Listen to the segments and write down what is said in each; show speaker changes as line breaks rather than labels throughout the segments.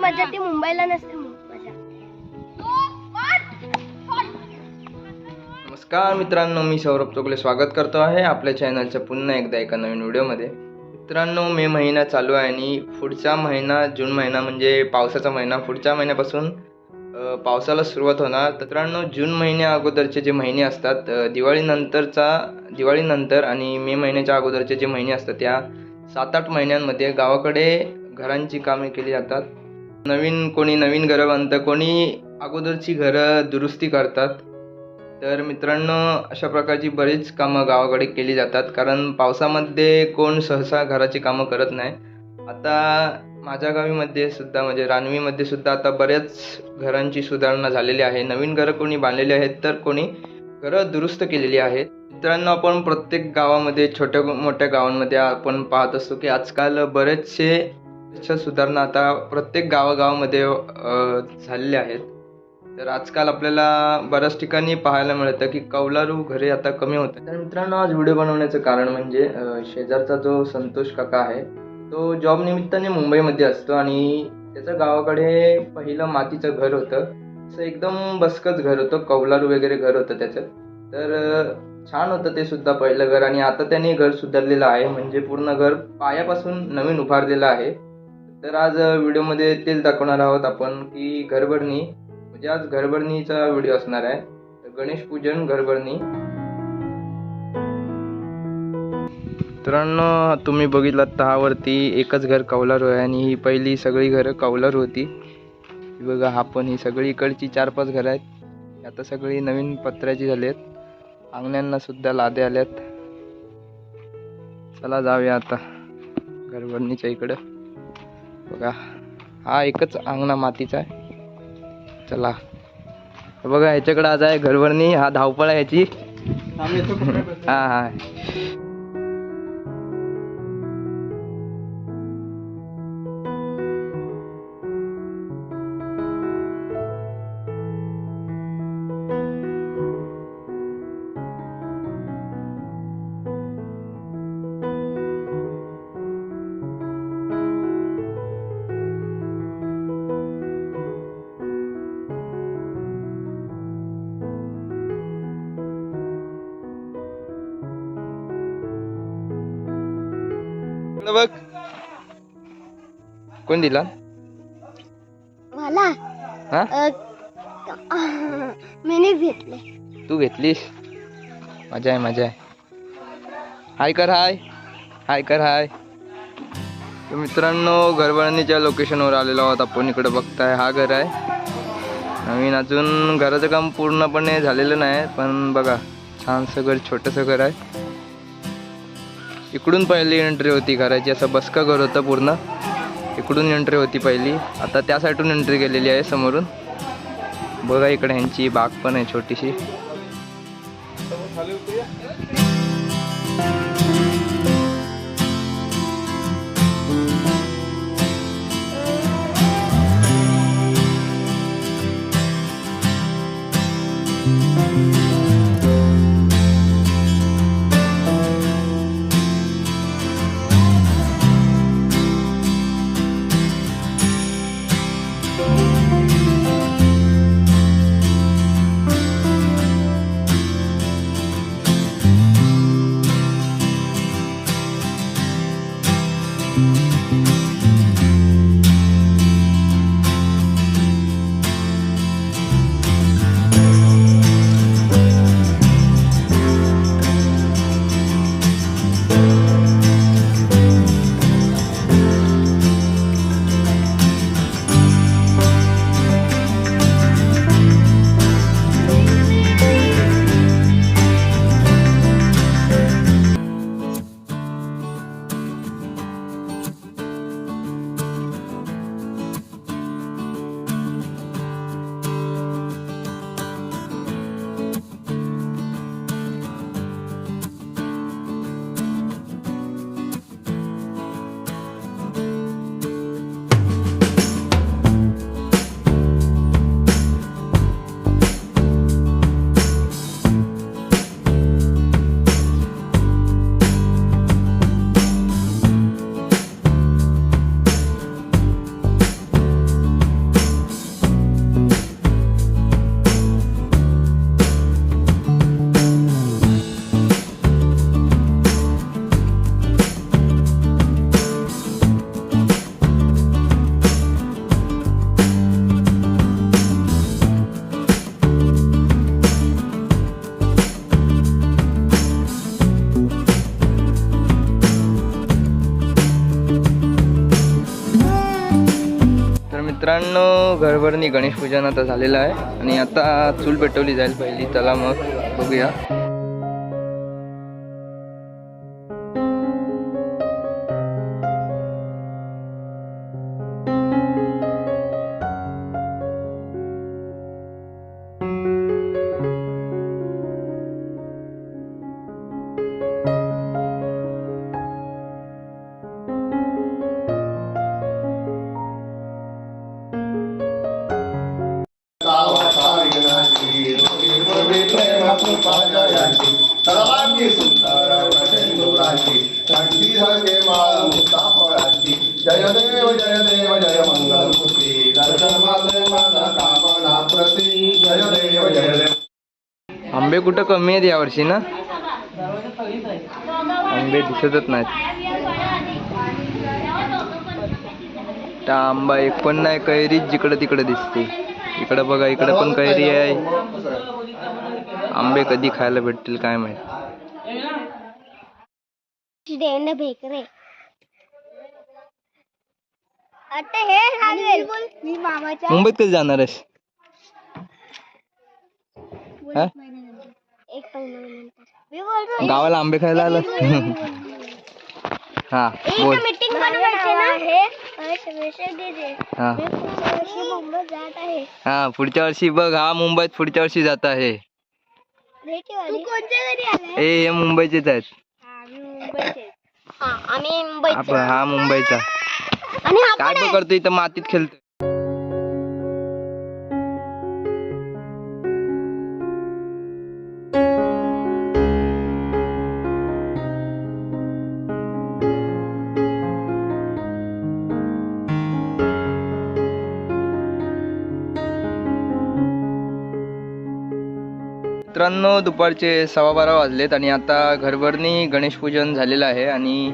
मजा ती मुंबईला नसते मजा.
नमस्कार मित्रांनो मी सौरभ चोगले स्वागत करतो आहे आपल्या चॅनलच्या पुन्हा एकदा एका नवीन व्हिडिओमध्ये मित्रांनो मे महिना चालू आहे आणि पुढचा महिना जून महिना म्हणजे पावसाचा महिना. पुढच्या महिन्यापासून पावसाला सुरुवात होणार. मित्रांनो जून महिन्या अगोदरचे जे महिने असतात दिवाळीनंतरचा दिवाळीनंतर आणि मे महिन्याच्या अगोदरचे जे महिने असतात त्या सात आठ महिन्यांमध्ये गावाकडे घरांची कामे केली जातात. नवीन कोणी नवीन घरं बांधतं कोणी अगोदरची घरं दुरुस्ती करतात. तर मित्रांनो अशा प्रकारची बरीच कामं गावाकडे केली जातात. कारण पावसामध्ये कोण सहसा घराची कामं करत नाही. आता माझ्या गावीमध्ये सुद्धा म्हणजे रानवीमध्ये सुद्धा आता बऱ्याच घरांची सुधारणा झालेली आहे. नवीन घरं कोणी बांधलेली आहेत तर कोणी घरं दुरुस्त केलेली आहेत. मित्रांनो आपण प्रत्येक गावामध्ये छोट्या मोठ्या गावांमध्ये आपण पाहत असतो की आजकाल बरेचसे बऱ्याचशा सुधारणा आता प्रत्येक गावागावामध्ये झालेल्या आहेत. तर आजकाल आपल्याला बऱ्याच ठिकाणी पाहायला मिळतं की कौलारू घरे आता कमी होतात तर मित्रांनो आज व्हिडिओ बनवण्याचं कारण म्हणजे शेजारचा जो संतोष काका आहे तो जॉब निमित्ताने मुंबईमध्ये असतो आणि त्याचं गावाकडे पहिलं मातीचं घर होतं. असं एकदम बसकच घर होतं कौलारू वगैरे घर होतं त्याचं. तर छान होतं ते सुद्धा पहिलं घर आणि आता त्याने घर सुधारलेलं आहे. म्हणजे पूर्ण घर पायापासून नवीन उभारलेलं आहे. तर आज व्हिडिओमध्ये तेच दाखवणार आहोत आपण की घरभरणी म्हणजे आज घरभरणीचा व्हिडिओ असणार आहे. तर गणेश पूजन घरभरणी. मित्रांनो तुम्ही बघितलात तहावरती एकच घर कौलारू आहे आणि ही पहिली सगळी घरं कौलारू होती. बघा हा पण ही सगळी इकडची चार पाच घरं आहेत. आता सगळी नवीन पत्र्याची झाली आहेत अंगण्यांना सुद्धा लादे आल्यात चला जाऊया आता घरभरणीच्या इकडं. बघा हा एकच अंगणा मातीचा आहे. चला. बघा ह्याच्याकडे आज आहे घरभरणी हा धावपळ आहे ह्याची हा हा. कोण दिला?
मला?
हा?
मीनीच घेतले
तू घेतलीस मजा आहे मजा आहे. हाय कर हाय हाय कर हाय तर मित्रांनो घरबांधणीच्या लोकेशनवर आलेलो आहोत. आपण इकडे बघताय हा घर आहे. नवीन अजून घराचं काम पूर्णपणे झालेलं नाही पण बघा छानसं घर छोटंसं घर आहे. इकडून पहिली एंट्री होती घराची असं बसका घर होतं पूर्ण. इकडून एंट्री होती पहिली. आता त्या साईडून एंट्री केलेली आहे समोरून. बघा इकडे ह्यांची बाग पण आहे छोटीशी. मित्रांनो घरभरणी गणेश पूजन आता झालेलं आहे आणि आता चूल पेटवली जाईल पहिली. चला मग बघूया.
सर्वांगी सुंदर वसेंदुराची कंठी सगे माळ मुक्ता फळाची जय देव जय देव जय मंगलमूर्ती. दर्शन माझे माझा कामना प्रती. जय देव जय देव.
आंबे कुठं कमी आहेत यावर्षी ना? आंबे दिसतच नाहीत. आंबा एक पण नाही कैरीच जिकडं तिकडं दिसते. इकडं बघा इकडं पण कैरी आहे. आंबे कधी खायला भेटतील काय माहीत.
देवेंद्र भेकरे आता हे सांगेल मी मामाच्या
मुंबईत कधी जाणार आहेस? हा?
एक महिन्यानंतर. मी बोलतो
गावाला आंबे खायला आलं हा बोल.
मीटिंग बनवायची ना? हे विषय दे
हा.
मी पुढच्या वर्षी मुंबईत जात आहे.
हा पुढच्या वर्षी बघ हा मुंबईत पुढच्या वर्षी जात आहे.
तू कोणत्या घरी आलाय?
ए हे मुंबईचेच आहेत.
मुंबईचे हा आम्ही मुंबईचे
हा मुंबईचा.
आणि हा
काय बघ करतो इथं मातीत खेळतो मित्रांनो दुपारचे सव्वा बारा वाजलेत आणि आता घरभरणी गणेशपूजन झालेलं आहे आणि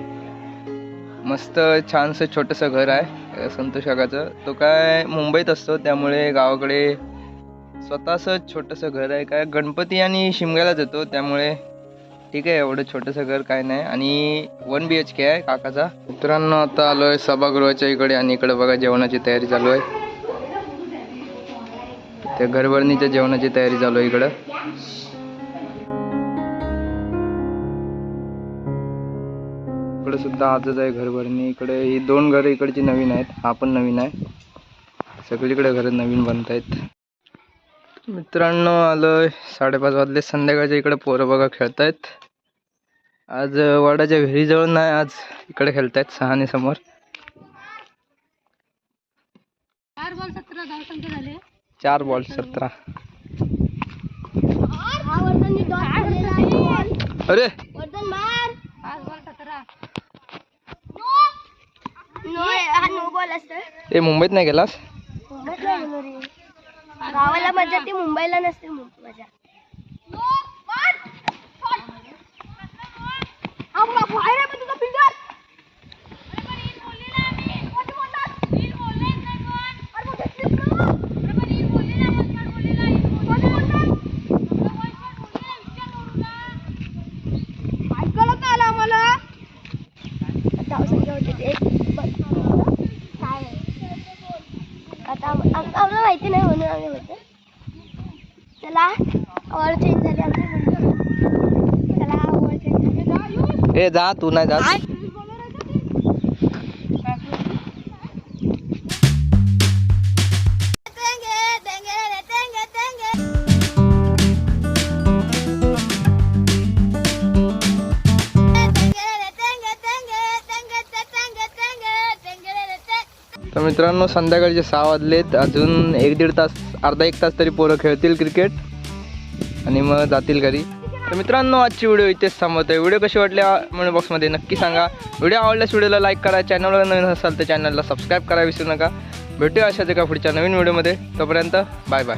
मस्त छानसं छोटंसं घर आहे संतोष काकाचं. तो काय मुंबईत असतो त्यामुळे गावाकडे स्वतःचं छोटंसं घर आहे. काय गणपती आणि शिमग्यालाच येतो त्यामुळे ठीक आहे एवढं छोटंसं घर काय नाही. आणि वन बी एच के आहे काकाचा. मित्रांनो आता आलो आहे सभागृहाच्या इकडे आणि इकडे बघा जेवणाची तयारी चालू आहे. त्या घरभरणीच्या जेवणाची तयारी चालू आहे इकडं. इकडे सुद्धा आजच आहे घरभरणी इकडे ही दोन घरं इकडची नवीन आहेत. हा पण नवीन आहे. सगळीकडे घरं नवीन बनत आहेत. मित्रांनो आलोय. साडेपाच वाजले. संध्याकाळच्या इकडे पोरं बघा खेळतायत. आज अं, वडाच्या विहिरीजवळ नाही आज इकडे खेळतायत सहाने समोर. चार बॉल सतरा. अरे. ते मुंबईत नाही गेलास?
गावाला मजा ते मुंबईला नसते मजा हा, बा- बाहेर आहे बा तुझा fielder. अरे मग घेतलीस का? काय कळत नाही आलं आम्हाला धावसंख्या होती ते बस. काय आहे? आता आम- आम- आम्हाला आम्ही होतो. चेंज झाली चेंज झाली.
ए जा तू नाही जा तर मित्रांनो संध्याकाळचे सहा वाजलेत. अजून एक दीड तास अर्धा एक तास तरी पोरं खेळतील क्रिकेट. आणि मग जातील घरी. तर मित्रांनो आजची व्हिडिओ इथेच थांबवतोय व्हिडिओ कशी वाटल्या म्हणून बॉक्समध्ये नक्की सांगा. व्हिडिओ आवडल्यास व्हिडिओला लाईक करा. चॅनलला नवीन असाल तर चॅनलला सबस्क्राईब करा. विसरू नका. भेटूया अशाच एका पुढच्या नवीन व्हिडिओमध्ये. तोपर्यंत बाय बाय